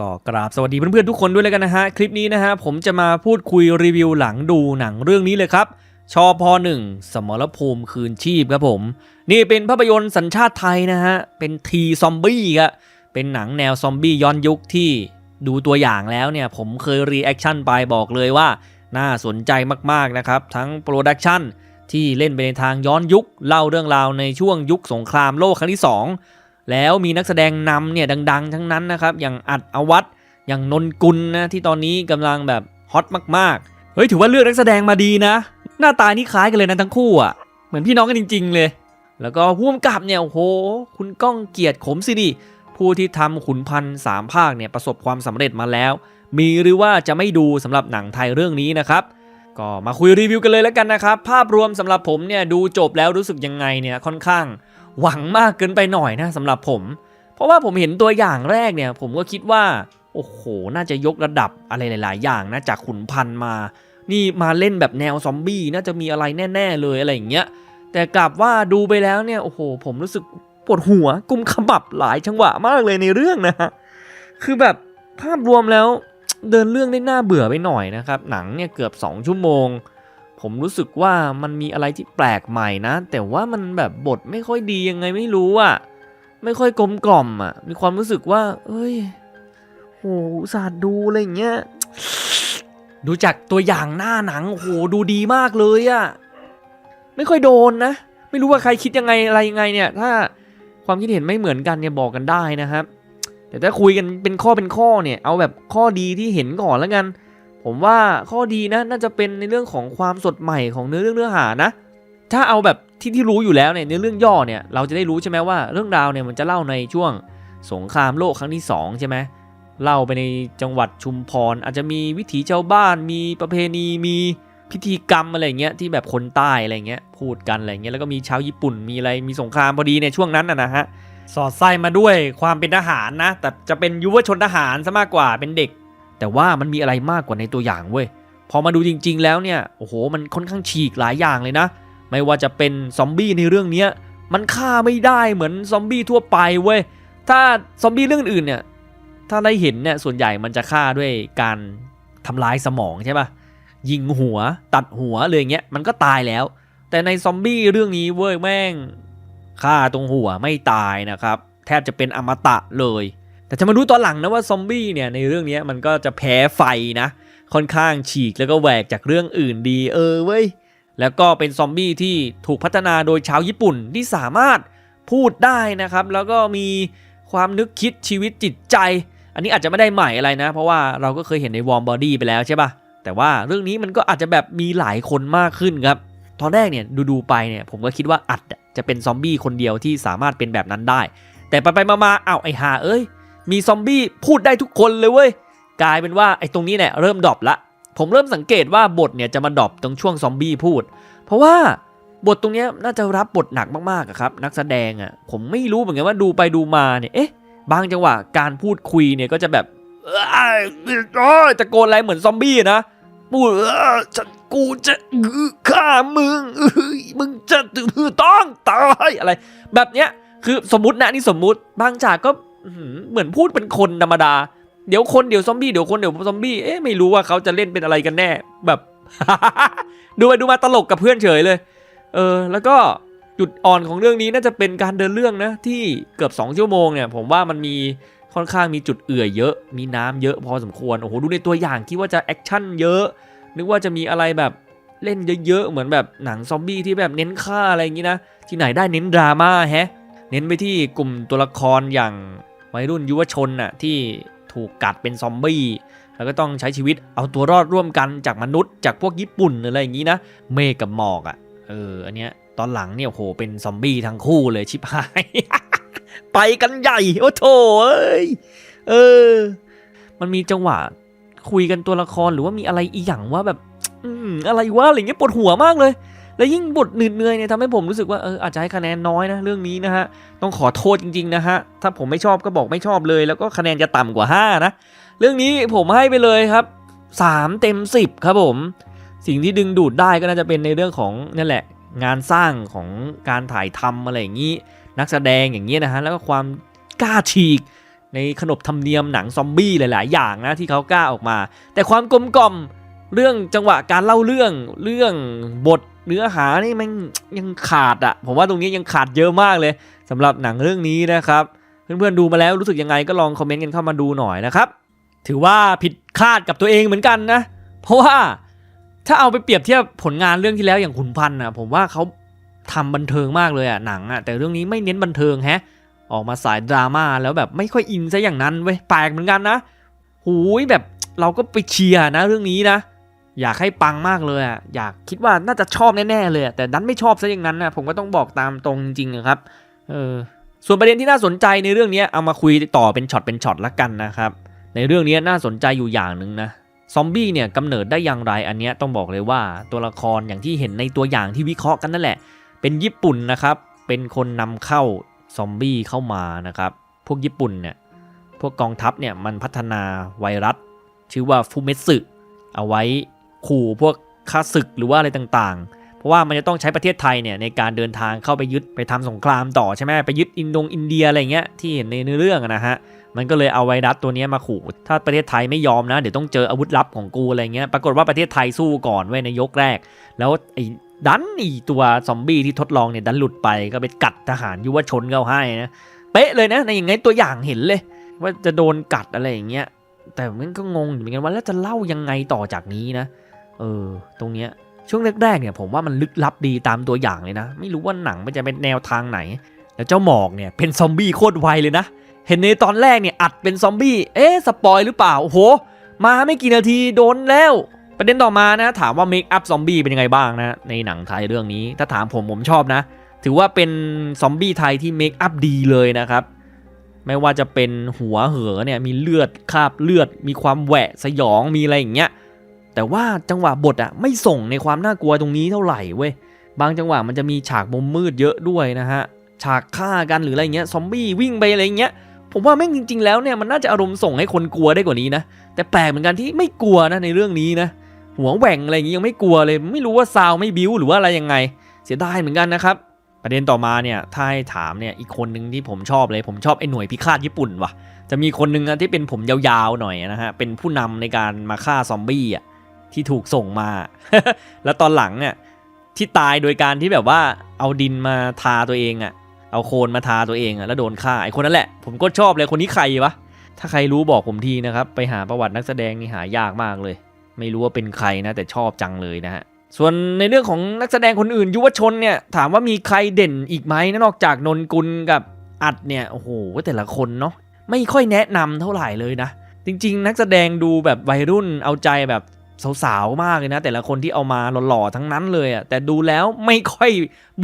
ก็กราบสวัสดีเพื่อนๆทุกคนด้วยแล้วกันนะฮะ คลิปนี้นะฮะ ผมจะมาพูดคุยรีวิวหลังดูหนังเรื่องนี้เลยครับ ชอพอหนึ่งสมรภูมิคืนชีพครับผม นี่เป็นภาพยนตร์สัญชาติไทยนะฮะ เป็นทีซอมบี้ครับเป็นหนังแนวซอมบี้ย้อนยุคที่ดูตัวอย่างแล้วเนี่ย ผมเคยรีแอคชั่นไปบอกเลยว่า น่าสนใจมากๆนะครับ ทั้งโปรดักชั่นที่เล่นไปในทางย้อนยุค เล่าเรื่องราวในช่วงยุคสงครามโลกครั้งที่ 2 แล้วมีนักแสดงนำเนี่ยดัง ๆ ทั้งนั้นนะครับ อย่างอัดอวัตอย่างนนกุลนะที่ตอนนี้กำลังแบบฮอตมากๆ เฮ้ยถือว่าเลือกนักแสดงมาดีนะ หน้าตานี่คล้ายกันเลยนะทั้งคู่อะ เหมือนพี่น้องกันจริง ๆ เลย แล้วก็ผู้กำกับเนี่ยโอ้โห คุณก้องเกียรติขมสิริผู้ที่ทำขุนพันสามภาคเนี่ยประสบความสำเร็จมาแล้ว มีหรือว่าจะไม่ดูสำหรับหนังไทยเรื่องนี้นะครับ ก็มาคุยรีวิวกันเลยแล้วกันนะครับ ภาพรวมสำหรับผมเนี่ยดูจบแล้วรู้สึกยังไงเนี่ยค่อนข้าง หวังมากเกินไปหน่อยนะสำหรับผม เพราะว่าผมเห็นตัวอย่างแรกเนี่ย ผมก็คิดว่า โอ้โห น่าจะยกระดับอะไรหลาย ๆ อย่างนะจากขุนพันมา นี่มาเล่นแบบแนวซอมบี้น่าจะมีอะไรแน่ ๆ เลยอะไรอย่างเงี้ยแต่กลับว่าดูไปแล้วเนี่ยโอ้โห ผมรู้สึกปวดหัวกุมขมับหลายจังหวะมากเลยในเรื่องนะฮะคือแบบภาพรวมแล้วเดินเรื่องได้น่าเบื่อไปหน่อยนะครับ หนังเนี่ยเกือบ 2 ชั่วโมง ผมรู้สึกว่ามันมีอะไรที่แปลกใหม่นะ แต่ว่ามันแบบบทไม่ค่อยดียังไงไม่รู้อะไม่ค่อยกลมกล่อมอะมีความรู้สึกว่า เอ้ยโหอุตสาห์ดูอะไรเงี้ยดูจากตัวอย่างหน้าหนังโอ้โหดูดีมากเลยอะไม่ค่อยโดนนะ ไม่รู้ว่าใครคิดยังไงอะไรยังไงเนี่ย ถ้าความคิดเห็นไม่เหมือนกันเนี่ยบอกกันได้นะครับแต่ถ้าคุยกันเป็นข้อเป็นข้อเนี่ย เอาแบบข้อดีที่เห็นก่อนแล้วกัน ผมว่าข้อดีนะน่าจะเป็นในเรื่องของความสดใหม่ของเนื้อเรื่องเนื้อหานะ ถ้าเอาแบบที่ที่รู้อยู่แล้วเนี่ยเนื้อเรื่องย่อเนี่ยเราจะได้รู้ใช่ไหมว่าเรื่องราวเนี่ยมันจะเล่าในช่วงสงครามโลกครั้งที่สองใช่ไหมเล่าไปในจังหวัดชุมพร อาจจะมีวิถีชาวบ้าน มีประเพณีมีพิธีกรรมอะไรเงี้ยที่แบบคนใต้อะไรเงี้ยพูดกันอะไรเงี้ยแล้วก็มีชาวญี่ปุ่นมีอะไรมีสงครามพอดีในช่วงนั้นนะนะฮะสอดไส้มาด้วยความเป็นทหารนะ แต่จะเป็นยุวชนทหารซะมากกว่าเป็นเด็ก แต่ว่ามันมีอะไรมากกว่าในตัวอย่างเว้ย พอมาดูจริงๆแล้วเนี่ย โอ้โห มันค่อนข้างฉีกหลายอย่างเลยนะ ไม่ว่าจะเป็นซอมบี้ในเรื่องเนี้ยมันฆ่าไม่ได้เหมือนซอมบี้ทั่วไปเว้ย ถ้าซอมบี้เรื่องอื่นเนี่ย ถ้าได้เห็นเนี่ย ส่วนใหญ่มันจะฆ่าด้วยการทำลายสมองใช่ปะยิงหัวตัดหัวเลยอย่างเงี้ย มันก็ตายแล้ว แต่ในซอมบี้เรื่องนี้เว้ยแม่งฆ่าตรงหัวไม่ตายนะครับ แทบจะเป็นอมตะเลย แต่จะมารู้ตอนหลังนะว่าซอมบี้เนี่ยในเรื่องนี้มันก็จะแพ้ไฟนะ ค่อนข้างฉีกแล้วก็แหวกจากเรื่องอื่นดีเออเว้ยแล้วก็เป็นซอมบี้ที่ถูกพัฒนาโดยชาวญี่ปุ่นที่สามารถพูดได้นะครับ แล้วก็มีความนึกคิดชีวิตจิตใจ อันนี้อาจจะไม่ได้ใหม่อะไรนะ เพราะว่าเราก็เคยเห็นในวอร์มบอดี้ไปแล้วใช่ปะแต่ว่าเรื่องนี้มันก็อาจจะแบบมีหลายคนมากขึ้นครับ ตอนแรกเนี่ยดูๆไปเนี่ยผมก็คิดว่าอัดจะเป็นซอมบี้คนเดียวที่สามารถเป็นแบบนั้นได้ แต่ไปไปๆมาๆอ้าวไอ้หาเอ้ย มีซอมบี้พูดได้ทุกคนเลยเว้ย กลายเป็นว่าไอ้ตรงนี้เนี่ยเริ่มดรอปละ ผมเริ่มสังเกตว่าบทเนี่ยจะมาดรอปตรงช่วงซอมบี้พูด เพราะว่าบทตรงนี้น่าจะรับบทหนักมากๆอะครับ นักแสดงอะผมไม่รู้เหมือนกันว่าดูไปดูมาเนี่ยเอ๊ะบางจังหวะการพูดคุยเนี่ยก็จะแบบเอ้ยโอ้ยตะโกนอะไรเหมือนซอมบี้นะพูดฉันกูจะฆ่ามึงมึงจะต้องตายอะไร แบบเนี้ยคือสมมตินะนี่สมมุติบางฉากก็ เหมือนพูดเป็นคนธรรมดา เดี๋ยวคนเดี๋ยวซอมบี้เดี๋ยวคนเดี๋ยวซอมบี้ เอ๊ะไม่รู้ว่าเขาจะเล่นเป็นอะไรกันแน่ แบบ ดูไปดูมาตลกกับเพื่อนเฉยเลย เออ แล้วก็จุดอ่อนของเรื่องนี้น่าจะเป็นการเดินเรื่องนะ ที่เกือบ 2 ชั่วโมงเนี่ย ผมว่ามันมีค่อนข้างมีจุดเอื่อยเยอะ มีน้ำเยอะพอสมควร โอ้โห ดูในตัวอย่างคิดว่าจะแอคชั่นเยอะ นึกว่าจะมีอะไรแบบเล่นเยอะๆ เหมือนแบบหนังซอมบี้ที่แบบเน้นฆ่าอะไรอย่างนี้นะ ที่ไหนได้เน้นดราม่าแฮะ เน้นไปที่กลุ่มตัวละครอย่าง วัยรุ่นยุวชนน่ะที่ถูกกัดเป็นซอมบี้แล้วก็ต้องใช้ชีวิตเอาตัวรอดร่วมกันจากมนุษย์จากพวกญี่ปุ่นอะไรอย่างนี้นะ เมฆกับหมอกอะเอออันเนี้ยตอนหลังเนี่ยโหเป็นซอมบี้ทั้งคู่เลยชิบหาย ไปกันใหญ่โอ้โถเอ้ยเออ มันมีจังหวะคุยกันตัวละครหรือว่ามีอะไรอีหยังว่าแบบ อืมอะไรวะอะไรเงี้ยปวดหัวมากเลย แล้วยิ่งบทเหนื่อยๆเนี่ยทำให้ผมรู้สึกว่าเอออาจจะให้คะแนนน้อยนะเรื่องนี้นะฮะต้องขอโทษจริงๆนะฮะถ้าผมไม่ชอบก็บอกไม่ชอบเลย แล้วก็คะแนนจะต่ำกว่า 5 นะ เรื่องนี้ผมให้ไปเลยครับ 3 เต็ม 10 ครับผม สิ่งที่ดึงดูดได้ก็น่าจะเป็นในเรื่องของนั่นแหละ งานสร้างของการถ่ายทำอะไรอย่างนี้ นักแสดงอย่างนี้นะฮะแล้วก็ความกล้าฉีกในขนบธรรมเนียมหนังซอมบี้หลาย ๆ อย่างนะที่เขากล้าออกมา แต่ความกลมกล่อม เรื่องจังหวะการเล่าเรื่องเรื่องบทเนื้อหานี่มันยังขาดอะผมว่าตรงนี้ยังขาดเยอะมากเลยสำหรับหนังเรื่องนี้นะครับ เพื่อนๆดูมาแล้วรู้สึกยังไงก็ลองคอมเมนต์กันเข้ามาดูหน่อยนะครับ ถือว่าผิดคาดกับตัวเองเหมือนกันนะ เพราะว่าถ้าเอาไปเปรียบเทียบผลงานเรื่องที่แล้วอย่างขุนพันธ์อะผมว่าเขาทำบันเทิงมากเลยอะหนังอะแต่เรื่องนี้ไม่เน้นบันเทิงแฮะ ออกมาสายดราม่าแล้วแบบไม่ค่อยอินซะอย่างนั้นเว้ยแปลกเหมือนกันนะหูยแบบเราก็ไปเชียร์นะเรื่องนี้นะ อยากให้ปังมากเลยอะอยากคิดว่าน่าจะชอบแน่ๆเลยแต่ดันไม่ชอบซะอย่างนั้นนะผมก็ต้องบอกตามตรงจริงๆอะครับเออส่วนประเด็นที่น่าสนใจในเรื่องนี้เอามาคุยต่อเป็นช็อตเป็นช็อตละกันนะครับในเรื่องนี้น่าสนใจอยู่อย่างหนึ่งนะซอมบี้เนี่ยกำเนิดได้อย่างไรอันนี้ต้องบอกเลยว่าตัวละครอย่างที่เห็นในตัวอย่างที่วิเคราะห์กันนั่นแหละ เป็นญี่ปุ่นนะครับ เป็นคนนำเข้าซอมบี้เข้ามานะครับพวกญี่ปุ่นเนี่ยพวกกองทัพเนี่ยมันพัฒนาไวรัส ชื่อว่าฟูเมสึเอาไว้ ขู่พวกข้าศึกหรือว่าอะไรต่างๆ เพราะว่ามันจะต้องใช้ประเทศไทยเนี่ยในการเดินทางเข้าไปยึดไปทำสงครามต่อใช่ไหมไปยึดอินโดงอินเดียอะไรเงี้ยที่เห็นในเนื้อเรื่องนะฮะมันก็เลยเอาไวรัสตัวนี้มาขู่ ถ้าประเทศไทยไม่ยอมนะ เดี๋ยวต้องเจออาวุธลับของกูอะไรเงี้ย ปรากฏว่าประเทศไทยสู้ก่อนไว้ในยกแรก แล้วไอ้ดันอีตัวซอมบี้ที่ทดลองเนี่ยดันหลุดไปก็ไปกัดทหารยุวชนเขาให้นะ เป๊ะเลยนะในอย่างไงตัวอย่างเห็นเลย ว่าจะโดนกัดอะไรอย่างเงี้ย แต่มันก็งงเหมือนกันว่าแล้วจะเล่ายังไงต่อจากนี้นะ เออ ตรงเนี้ยช่วงแรกๆเนี่ยผมว่ามันลึกลับดีตามตัวอย่างเลยนะ ไม่รู้ว่าหนังมันจะเป็นแนวทางไหน แล้วเจ้าหมอกเนี่ยเป็นซอมบี้โคตรไวเลยนะ เห็นในตอนแรกเนี่ยอัดเป็นซอมบี้ เอ๊ะสปอยหรือเปล่า โอ้โห มาไม่กี่นาทีโดนแล้ว ประเด็นต่อมานะ ถามว่าเมคอัพซอมบี้เป็นยังไงบ้างนะ ในหนังไทยเรื่องนี้ ถ้าถามผมผมชอบนะ ถือว่าเป็นซอมบี้ไทยที่เมคอัพดีเลยนะครับ ไม่ว่าจะเป็นหัวเหอเนี่ยมีเลือดคราบเลือด มีความแหวะสยอง มีอะไรอย่างเงี้ย แต่ว่าจังหวะบทอะไม่ส่งในความน่ากลัวตรงนี้เท่าไหร่เว้ยบางจังหวะมันจะมีฉากมุมมืดเยอะด้วยนะฮะฉากฆ่ากันหรืออะไรเงี้ยซอมบี้วิ่งไปอะไรเงี้ยผมว่าแม่งจริง ๆ แล้วเนี่ยมันน่าจะอารมณ์ส่งให้คนกลัวได้กว่านี้นะแต่แปลกเหมือนกันที่ไม่กลัวนะในเรื่องนี้นะหัวแหว่งอะไรอย่างงี้ยังไม่กลัวเลย ไม่รู้ว่าซาวไม่บิ้วหรือว่าอะไรยังไง เสียดายเหมือนกันนะครับประเด็นต่อมาเนี่ยถ้าให้ถามเนี่ยอีกคนหนึ่งที่ผมชอบเลย ผมชอบไอ้หน่วยพิฆาตญี่ปุ่นว่ะจะมีคนหนึ่งอะที่เป็นผมยาวๆหน่อยนะฮะเป็นผู้นำในการมาฆ่าซอมบี้อะ ที่ถูกส่งมา แล้วตอนหลังเนี่ยที่ตายโดยการที่แบบว่าเอาดินมาทาตัวเองอะ เอาโคลนมาทาตัวเองอะแล้วโดนฆ่าไอ้คนนั้นแหละ ผมก็ชอบเลยคนนี้ใครวะ ถ้าใครรู้บอกผมทีนะครับ ไปหาประวัตินักแสดงนี่หายากมากเลย ไม่รู้ว่าเป็นใครนะแต่ชอบจังเลยนะฮะ ส่วนในเรื่องของนักแสดงคนอื่น ยุวชนเนี่ยถามว่ามีใครเด่นอีกไหมนอกจากนนกุลกับอัดเนี่ยโอ้โหแต่ละคนเนาะไม่ค่อยแนะนำเท่าไหร่เลยนะ จริง ๆ นักแสดงดูแบบวัยรุ่นเอาใจแบบ สาวๆมากเลยนะ แต่ละคนที่เอามาหล่อๆทั้งนั้นเลยอะแต่ดูแล้วไม่ค่อย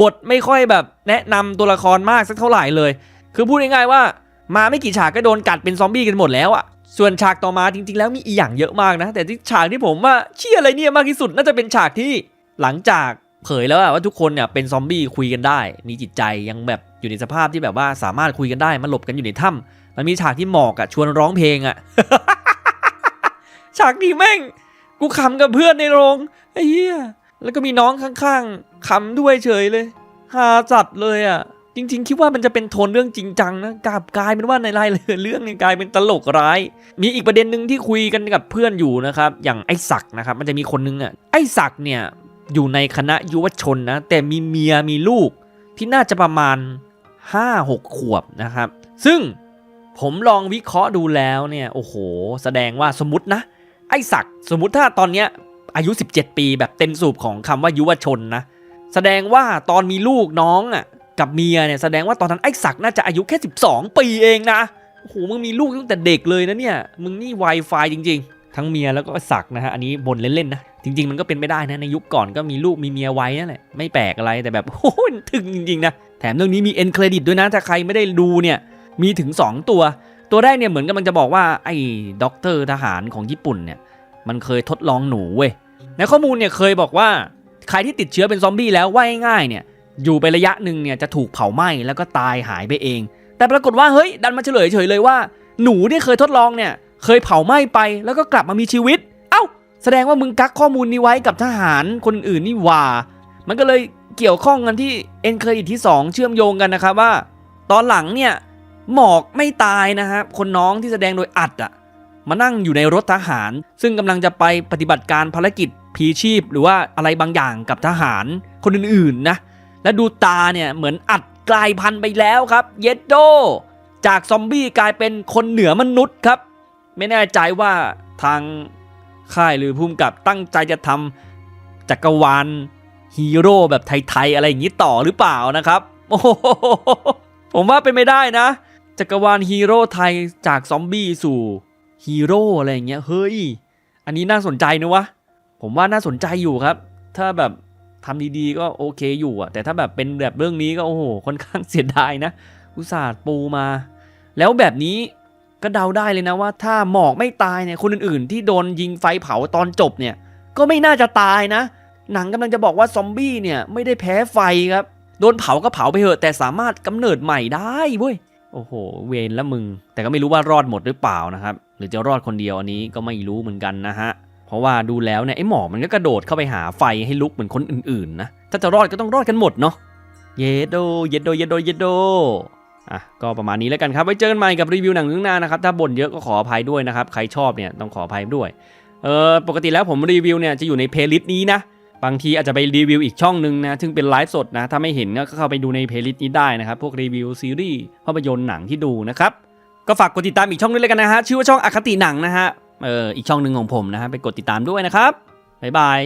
บทไม่ค่อยแบบแนะนำตัวละครมากสักเท่าไหร่เลย คือพูดง่ายๆว่ามาไม่กี่ฉากก็โดนกัดเป็นซอมบี้กันหมดแล้วอะส่วนฉากต่อมาจริงๆ แล้วมีอีกอย่างเยอะมากนะ แต่ที่ฉากที่ผมว่าเชี่ยอะไรเนี่ยมากที่สุดน่าจะเป็นฉากที่หลังจากเผยแล้วว่าทุกคนเนี่ยเป็นซอมบี้คุยกันได้ มีจิตใจยังแบบอยู่ในสภาพที่แบบว่าสามารถคุยกันได้มาหลบกันอยู่ในถ้ำมันมีฉากที่หมอกอะชวนร้องเพลงอะฉากนี้แม่ง กูขำกับเพื่อนในโรงไอ้เหี้ยแล้วก็มีน้องข้างๆขำด้วยเฉยเลยฮาจัดเลยอะจริง ๆ คิดว่ามันจะเป็นโทนเรื่องจริงจังนะกลับกลายเป็นว่าในรายละเอียดเรื่องเนี่ยกลายเป็นตลกร้าย มีอีกประเด็นหนึ่งที่คุยกันกับเพื่อนอยู่นะครับ อย่างไอ้ศักด์นะครับ มันจะมีคนนึงอะไอ้ศักด์เนี่ยอยู่ในคณะยุวชนนะ แต่มีเมียมีลูกที่น่าจะประมาณ 5-6 ขวบนะครับ ซึ่งผมลองวิเคราะห์ดูแล้วเนี่ยโอ้โห แสดงว่าสมมตินะ ไอ้ศักสมมติถ้าตอนเนี้ยอายุ 17 ปีแบบเต็มสูบของคำว่ายุวชนนะ แสดงว่าตอนมีลูกน้องอะกับเมียเนี่ยแสดงว่าตอนนั้นไอ้ศักน่าจะอายุแค่ 12 ปีเองนะโอ้โหมึงมีลูกตั้งแต่เด็กเลยนะเนี่ย มึงนี่ Wi-Fi จริง ๆ ทั้งเมียแล้วก็ศักนะฮะอันนี้บนเล่นๆนะจริง ๆ มันก็เป็นไม่ได้นะในยุคก่อนก็มีลูกมีเมียไว้นั่นแหละไม่แปลกอะไรแต่แบบโอ้โหถึงจริงๆนะแถมเรื่องนี้มีเอ็นเครดิตด้วยนะถ้าใครไม่ได้ดูเนี่ยมีถึง 2 ตัว ตัวแรกเนี่ยเหมือนกำลังจะบอกว่าไอ้ด็อกเตอร์ทหารของญี่ปุ่นเนี่ยมันเคยทดลองหนูเว้ยในข้อมูลเนี่ยเคยบอกว่าใครที่ติดเชื้อเป็นซอมบี้แล้วว่ายง่ายเนี่ยอยู่ไประยะหนึ่งเนี่ยจะถูกเผาไหม้แล้วก็ตายหายไปเอง แต่ปรากฏว่าเฮ้ยดันมาเฉลยเฉยเลยว่า หนูที่เคยทดลองเนี่ยเคยเผาไหม้ไปแล้วก็กลับมามีชีวิต เอ้า แสดงว่ามึงกักข้อมูลนี้ไว้กับทหารคนอื่นนี่ว่า มันก็เลยเกี่ยวข้องกันที่เอ็นเครดิตที่ 2 เชื่อมโยงกันนะครับว่า ตอนหลังเนี่ย หมอกไม่ตายนะฮะคนน้องที่แสดงโดยอัดอะมานั่งอยู่ในรถทหาร ซึ่งกำลังจะไปปฏิบัติการภารกิจพีชีพ หรือว่าอะไรบางอย่างกับทหารคนอื่นๆนะและดูตาเนี่ยเหมือนอัดกลายพันธุ์ไปแล้วครับ เยดโด จากซอมบี้กลายเป็นคนเหนือมนุษย์ครับ ไม่แน่ใจว่าทางค่ายหรือภูมิกับตั้งใจจะทำจักรวาลฮีโร่แบบไทย ๆ อะไรอย่างนี้ต่อหรือเปล่านะครับ โอ้โหผมว่าเป็นไม่ได้นะ จักรวาลฮีโร่ไทยจากซอมบี้สู่ฮีโร่อะไรอย่างเงี้ยเฮ้ย อันนี้น่าสนใจนะวะ ผมว่าน่าสนใจอยู่ครับ ถ้าแบบทำดีๆก็โอเคอยู่อะแต่ถ้าแบบเป็นแบบเรื่องนี้ก็โอ้โหค่อนข้างเสียดายนะ อุตส่าห์ปูมา แล้วแบบนี้ก็เดาได้เลยนะว่า ถ้าหมอกไม่ตายเนี่ยคนอื่นๆ ที่โดนยิงไฟเผาตอนจบเนี่ย ก็ไม่น่าจะตายนะ หนังกำลังจะบอกว่าซอมบี้เนี่ยไม่ได้แพ้ไฟครับ โดนเผาก็เผาไปเถอะแต่สามารถกำเนิดใหม่ได้เว้ย อ้โห เวรละมึง แต่ก็ไม่รู้ว่ารอดหมดหรือเปล่านะครับ หรือจะรอดคนเดียวอันนี้ก็ไม่รู้เหมือนกันนะฮะ เพราะว่าดูแล้วเนี่ยไอ้หมอกมันก็กระโดดเข้าไปหาไฟให้ลุกเหมือนคนอื่นๆนะ ถ้าจะรอดก็ต้องรอดกันหมดเนาะ เยโด เยโด เยโด เยโดอะก็ประมาณนี้แล้วกันครับ ไว้เจอกันใหม่กับรีวิวหนังเรื่องหน้านะครับ ถ้าบ่นเยอะก็ขออภัยด้วยนะครับ ใครชอบเนี่ยต้องขออภัยด้วย เออปกติแล้วผมรีวิวเนี่ยจะอยู่ในเพลย์ลิสต์นี้นะ บางทีอาจจะไปรีวิวอีกช่องหนึ่งนะ ซึ่งเป็นไลฟ์สดนะ ถ้าไม่เห็นก็เข้าไปดูในเพลย์ลิสต์นี้ได้นะครับ พวกรีวิวซีรีส์ภาพยนตร์หนังที่ดูนะครับ ก็ฝากกดติดตามอีกช่องนึงเลยกันนะฮะ ชื่อว่าช่องอคติหนังนะฮะ เออ อีกช่องหนึ่งของผมนะฮะ ไปกดติดตามด้วยนะครับ บ๊ายบาย